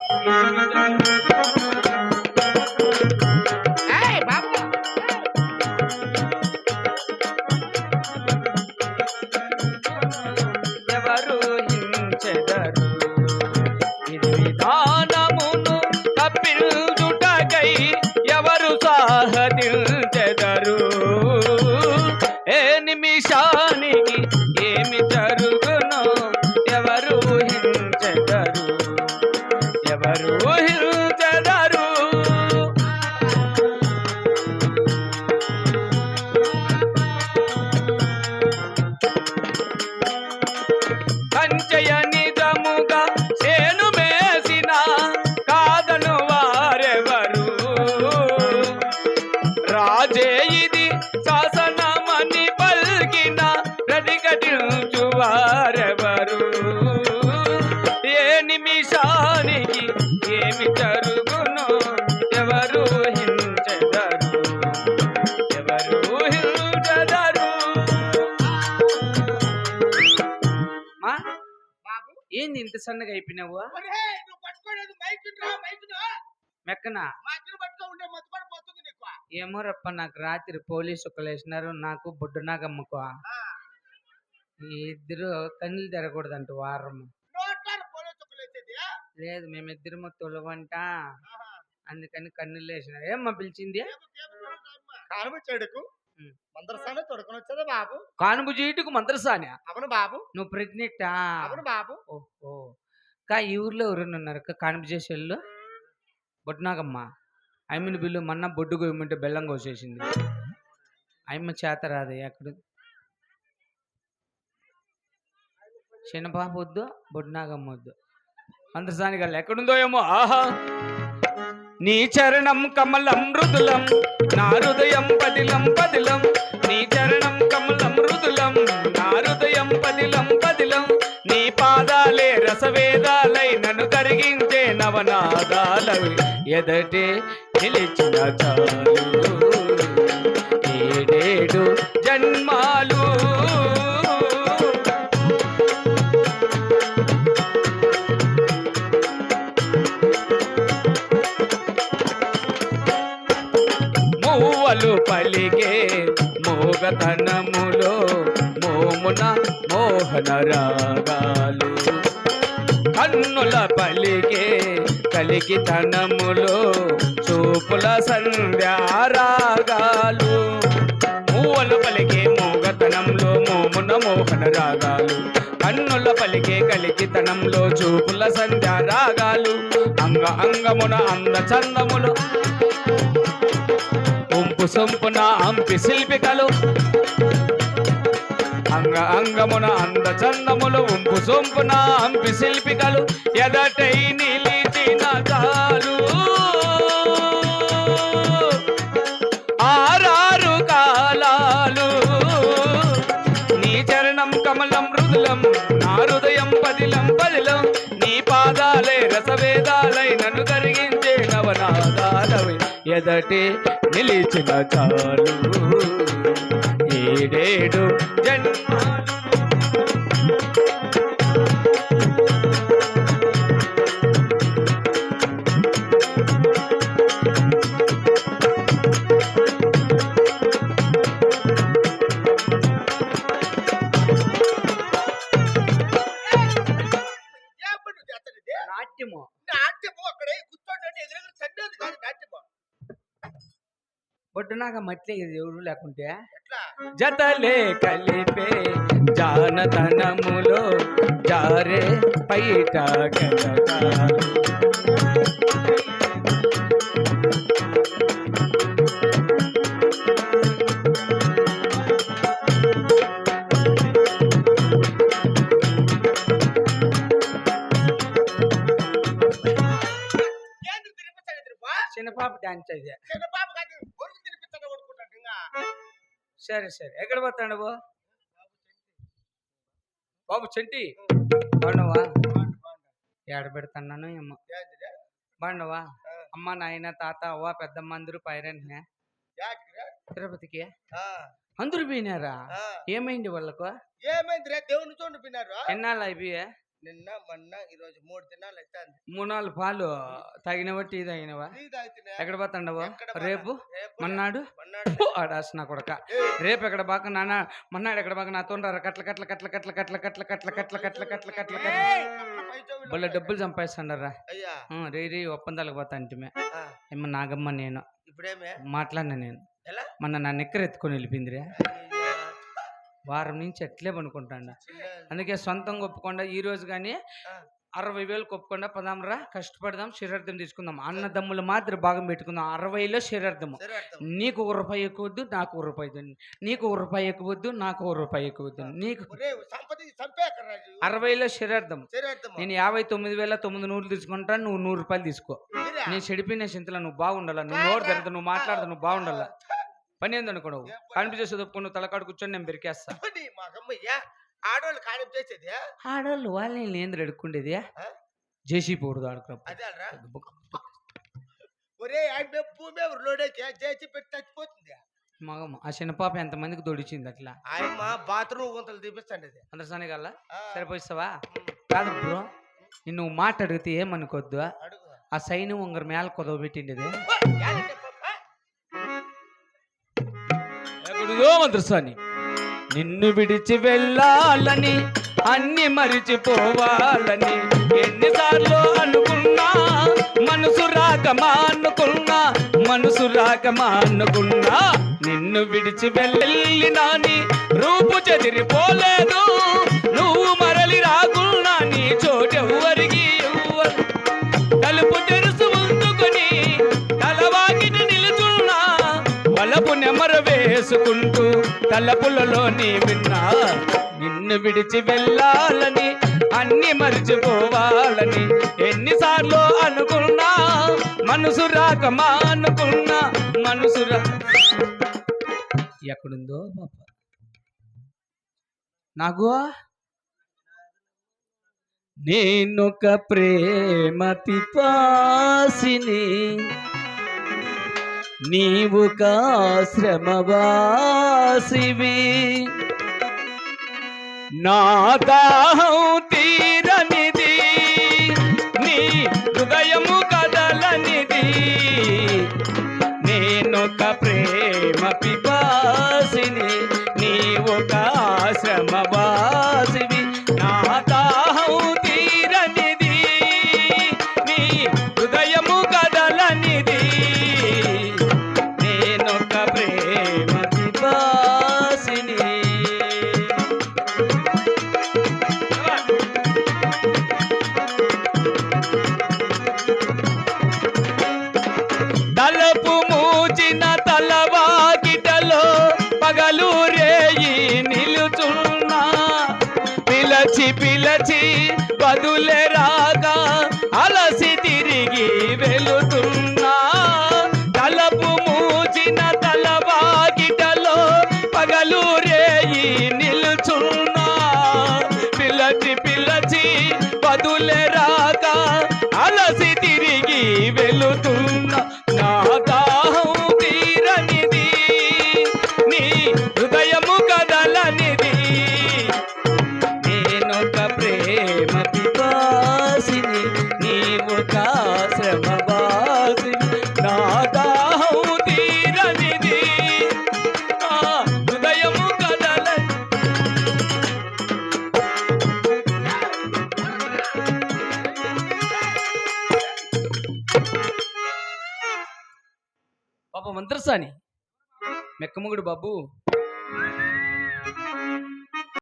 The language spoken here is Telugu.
Thank you. ఏంది ఇంత సన్నగా అయిపోయినావు? ఒరేయ్, నువ్వు పట్టుకోలేదు మైక్ రా మైక్ మెక్కన? ఏమో రప్ప నాకు. రాత్రి పోలీసు ఒకళ్ళు వేసినారు నాకు బొడ్డు నాగమ్మకు. ఆ, ఈ ఇద్దరు కన్నులు తెరకూడదంట వారం. లేదు మేమిద్దరము తొలవంట. అందుకని కన్నులు వేసినారు. ఏమ్మా పిలిచింది? చెడుకు. మందరసానే తొడుకొని వచ్చేదా బాబు. కానుపు మంత్రసాని అవును బాబు. నువ్వు ప్రెగ్నెంటా? అవును బాబు. ఓహో. కా ఈ ఊర్లో ఎవరైనా ఉన్నారు? కానుపు చేసే వాళ్ళు ఐమ్మని బిల్లు మొన్న బొడ్డు గోయమంటే బెల్లం కోసేసింది. అమ్మ చేత రాదు ఎక్కడ చిన్నపాప వద్దు బొడ్డునాగమ్మ వద్దు. మంత్రసాని గల్ల ఎక్కడుందో ఏమో? ఆహా. నీ చరణం కమలం మృదులం. నా హృదయం పదిలం పదిలం. నీ చరణం కమలం మృదులం. నా హృదయం పదిలం పదిలం. నీ పాదాలే రసవేదాలై నన్ను కరిగించే నవనాదాలవి. ఎదటే నిలిచిన చాలు. ఏడేడు మూవలు పలిగే మోగతనములో మోమున మోహన రాగాలు. కన్నుల పలిగే కలిగితనములో చూపుల సంధ్యారాగాలు మూవలు పలికే మోగతనంలో మోమున మోహన రాగాలు. కన్నుల పలికే కలిగితనంలో చూపుల సంధ్యారాగాలు అంగ అంగమున అంద చందములు ఉంపు సొంపున అంపి శిల్పికలు. అంగ అంగమున అంద చందములు ఉంపు సొంపున అంపి శిల్పికలు. ఎదటై నిలిచిన చాలు ఆరారు కాలాలు. నీ చరణం కమలం మృదులం నా హృదయం పదిలం పదిలం. నీ పాదాలే రసవేదాలై ఎదటి నిలిచిన చాలు ఏడేడు జన్మ బొడ్డునాక మట్లే ఇది ఎవరు లేకుంటే? జతలే కలిపే జానతనములో జారే పైట చిన్న పాప డాన్స్ అయితే సరే సరే. ఎక్కడ పోతాడు బాబు? బాబు చెంటి. బాగున్నావా ఏడ పెడతాను? బాగున్నావా ఆ. అమ్మ నాయన తాత అవ్వ పెద్దమ్మ అందరూ యాటికిరా? తిరుపతికి? అందరూ పోయినారా. ఏమైంది వాళ్ళకు? ఏమైందిరా? దేవుని చూడండి పిన్నారు ఎన్నాళ్ళు అయిపోయా నిన్న మొన్న ఈ రోజు మూడు దినాలు అవుతుంది మూడు నాలుగు పాలు తాగినవా టీ తాగినవా. ఎక్కడ పోతాండవు? రేపు రేపు మన్నాడు మన్నాడు ఫు, ఆడాస్ నా కొడక రేపు ఎక్కడ బాక నాన్న మన్నాడు ఎక్కడ బాక నాతో కట్ల కట్ల కట్ల కట్ల కట్ల కట్ల కట్ల కట్ల కట్ల కట్ల కట్ల కట్ల ఉన్నాయి. డబ్బులు సంపాదిస్తాండరా రే రే ఒప్పందాలకు పోతా అంటమే ఆ, ఏమో నాగమ్మ నేను ఇప్పుడేమే మాట్లాడినా నేను మొన్న నా నిక్కర ఎత్తుకొని వెళ్ళిపోయిందిరా వారం నుంచి అట్లే పనుకుంటాండ. అందుకే సొంతంగా ఒప్పుకుండా ఈ రోజు కానీ అరవై వేలు ఒప్పుకుండా పదాంరా కష్టపడదాం శరీరార్థం తీసుకుందాం. అన్నదమ్ములు మాత్రం భాగం పెట్టుకుందాం. అరవైలో శరీరార్థము నీకు ఒక రూపాయి ఎక్కువద్దు నాకు ఒక రూపాయి వద్దు నీకు ఒక రూపాయి ఎక్కువద్దు నాకు ఒక రూపాయి ఎక్కువద్దు. నీకు అరవైలో శరీరార్థం. నేను యాభై తొమ్మిది వేల తొమ్మిది నూరు తీసుకుంటాను నువ్వు నూరు రూపాయలు తీసుకో? నేను చెడిపోయిన చింతలో నువ్వు బాగుండాలా? నువ్వు నోరు తెరదు నువ్వు మాట్లాడదు నువ్వు బాగుండాలా? పని ఏందనుకో నువ్వు ఏం పని? కనిపించేసి ఒప్పుకుని తలకాడు కూర్చొని నేను బెరికేస్తా. పోనీ, మా అమ్మయ్యా ఆడవాళ్ళు కానిప్ చేసేది ఆడవాళ్ళు వాళ్ళని లేని అడుక్కుండేది ఆ? జేసీ అదే అల్రా? ఒరే ఆయన భూమి లోడేకి చేసి పెట్టి చచ్చిపోతుంది. మగమ్మ ఆ చిన్న పాప ఎంతమందికి దొడిచింది అట్లా? ఆయమ్మ బాత్రూమ్ గుంతలు తీపిస్తాండి అది. అందరిసాని కల్లా సరిపోయిస్తావా? కాదు బ్రో నిన్ను నువ్వు మాట అడిగితే ఏమనుకోద్దు? ఆ సైన్ ఉంగరు మేల కొదవ పెట్టిండేది. ఓ, యాడంటే నిన్ను విడిచి వెళ్ళాలని అన్ని మరిచిపోవాలని ఎన్నిసార్లు అనుకున్నా మనసు రాకమా అనుకున్నా మనసు రాకమా అనుకున్నా నిన్ను విడిచి వెళ్ళినాని రూపు చెదిరిపోలేదు. నువ్వు వేసుకుంటూ తలపులలోని విన్నా. నిన్ను విడిచి వెళ్ళాలని అన్ని మరిచిపోవాలని ఎన్నిసార్లు అనుకున్నా మనసు రాకమా అనుకున్నా మనసు రా. ఎక్కడుందో నాకు నేను నేనొక ప్రేమ పిపాసిని నీవు కాశ్రమవాసివి. నా దాహం తీరనిది అని? మెక్కముగుడు బాబు.